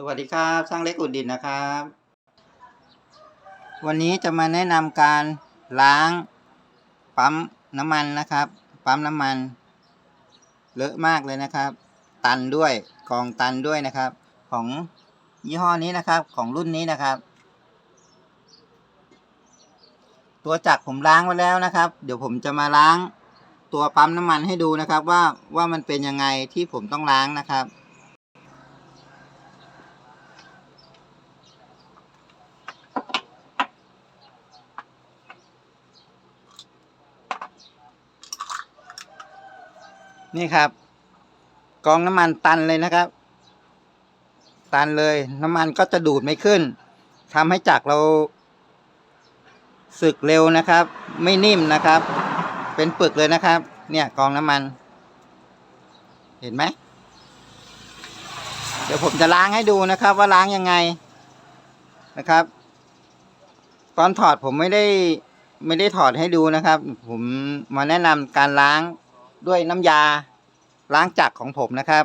สวัสดีครับช่างเล็กอุดดินนะครับ วันนี้จะมาแนะนำการล้างปั๊มน้ำมันนะครับ ปั๊มน้ำมัน เลอะมากเลยนะครับ ตันด้วยกองตันด้วยนะครับ ของยี่ห้อนี้นะครับของรุ่นนี้นะครับ ตัวจักรผมล้างไว้แล้วนะครับ เดี๋ยวผมจะมาล้างตัวปั๊มน้ำมันให้ดูนะครับ ว่าว่ามันเป็นยังไงที่ผมต้องล้างนะครับ นี่ครับ กองน้ำมันตันเลยนะครับ ตันเลย น้ำมันก็จะดูดไม่ขึ้นทำให้จักรเราสึกเร็วนะครับ ไม่นิ่มนะครับ เป็นปึกเลยนะครับ เนี่ยกองน้ำมัน เห็นไหมเดี๋ยวผมจะล้างให้ดูนะครับ ว่าล้างยังไงนะครับ ตอนถอดผมไม่ได้ไม่ได้ถอดให้ดูนะครับ ผมมาแนะนำการล้าง ด้วยน้ำยาล้างจักรของผมนะครับ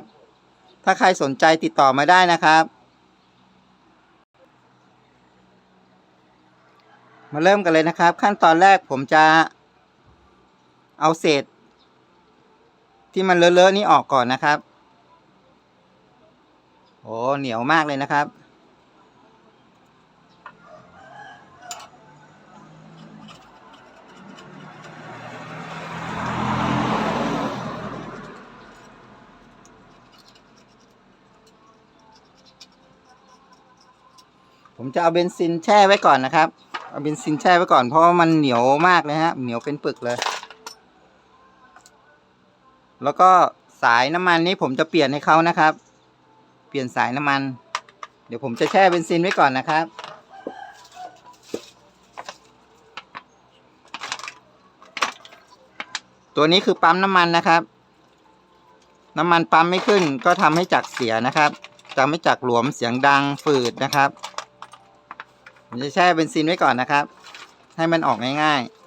ถ้าใครสนใจติดต่อมาได้นะครับ มาเริ่มกันเลยนะครับ ขั้นตอนแรกผมจะเอาเศษ ที่มันเลอะๆนี่ออกก่อนนะครับโอ้เหนียวมากเลยนะครับ ผมจะเอาเบนซินแช่ไว้ก่อนนะครับ เอาเบนซินแช่ไว้ก่อนเพราะมันเหนียวมากเลยฮะ เหนียวเป็นปึกเลย แล้วก็สายน้ำมันนี้ผมจะเปลี่ยนให้เขานะครับ เปลี่ยนสายน้ำมัน เดี๋ยวผมจะแช่เบนซินไว้ก่อนนะครับตัวนี้คือปั๊มน้ำมันนะครับ น้ำมันปั๊มไม่ขึ้นก็ทำให้จักรเสียนะครับทำให้จักรหลวมเสียงดังฝืดนะครับ ผมจะแช่เบนซินไว้ก่อนนะครับ ให้มันออกง่ายๆ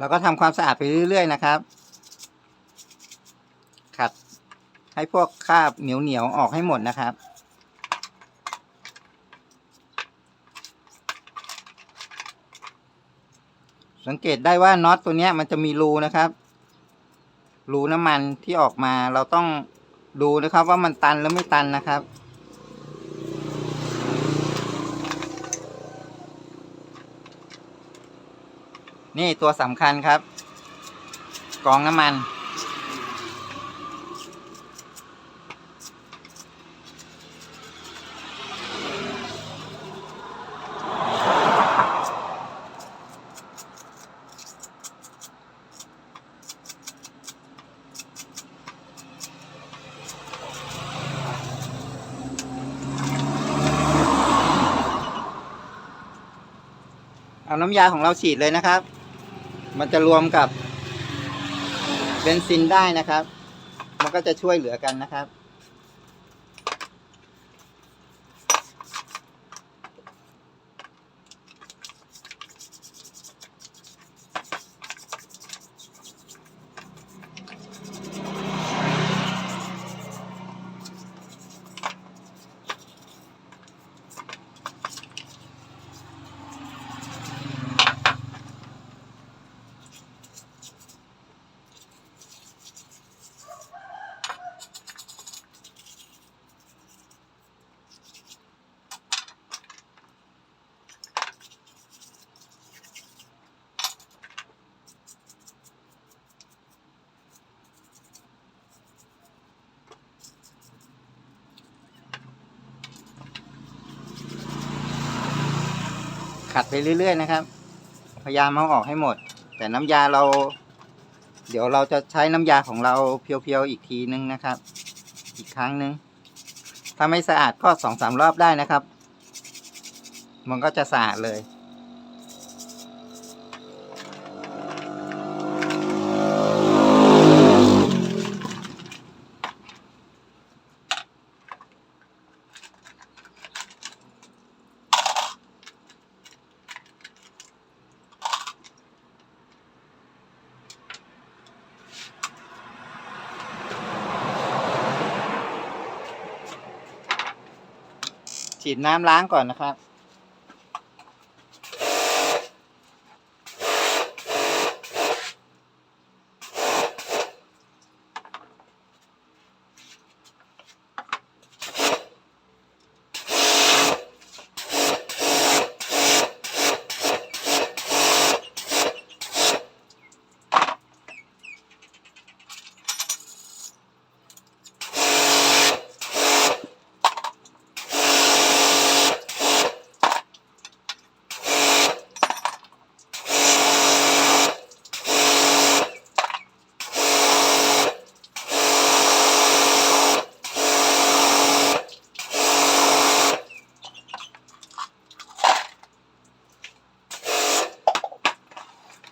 เราก็ทำความสะอาดไปเรื่อย ๆ นะครับ ขัดให้พวกคราบเหนียวๆออกให้หมดนะครับสังเกตได้ว่าน็อตตัวนี้มันจะมีรูนะครับ รูน้ำมันที่ออกมาเราต้องดูนะครับว่ามันตันหรือไม่ตันนะครับ นี่ตัวสำคัญครับ กองน้ำมัน เอาน้ำยาของเราฉีดเลยนะครับ มันจะรวมกับเบนซินได้นะครับ มันก็จะช่วยเหลือกันนะครับ ขัดไปเรื่อย ๆ นะครับ พยายามเอาออกให้หมด แต่น้ำยาเรา เดี๋ยวเราจะใช้น้ำยาของเราเพียวๆอีกทีนึงนะครับ อีกครั้งนึงถ้าไม่สะอาดก็สองสามรอบได้นะครับ มันก็จะสะอาดเลย ฉีดน้ำล้างก่อนนะครับ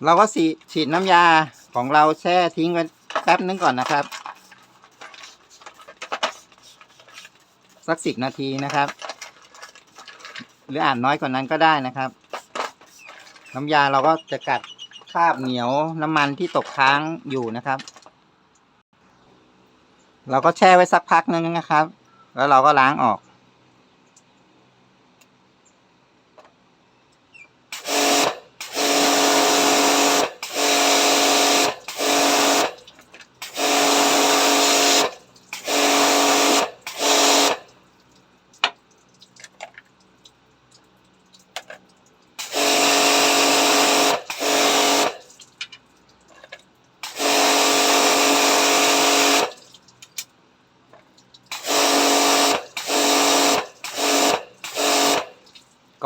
เราก็สีฉีดน้ำยาของเราแช่ทิ้งไว้แป๊บนึงก่อนนะครับ สักสิบนาทีนะครับ หรืออ่านน้อยกว่านั้นก็ได้นะครับ น้ำยาเราก็จะกัดคราบเหนียวน้ำมันที่ตกค้างอยู่นะครับ เราก็แช่ไว้สักพักนึงนะครับ แล้วเราก็ล้างออก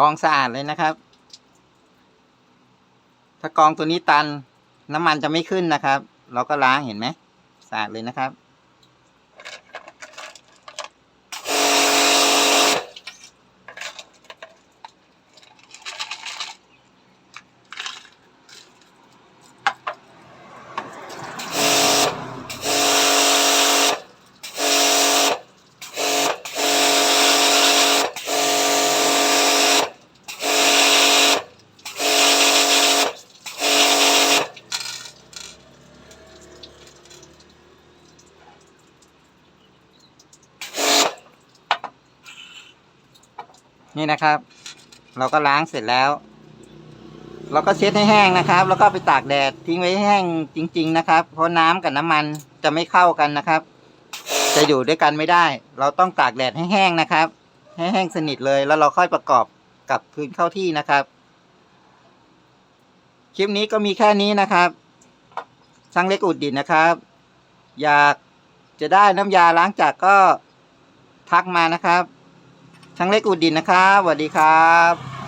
องสะอาดเลยนะครับ ถ้ากองตัวนี้ตันน้ำมันจะไม่ขึ้นนะครับ เราก็ล้างเห็นไหมสะอาดเลยนะครับ นี่นะครับ เราก็ล้างเสร็จแล้ว เราก็เช็ดให้แห้งนะครับ แล้วก็ไปตากแดดทิ้งไว้ให้แห้งจริง ๆ นะครับ เพราะน้ำกับน้ำมันจะไม่เข้ากันนะครับ จะอยู่ด้วยกันไม่ได้ เราต้องตากแดดให้แห้งนะครับ ให้แห้งสนิทเลยแล้วเราค่อยประกอบกับพื้นเข้าที่นะครับคลิปนี้ก็มีแค่นี้นะครับ ช่างเล็กอุดดินนะครับ อยากจะได้น้ำยาล้างจากก็ทักมานะครับ ทางเล็กอุดดินนะครับสวัสดีครับ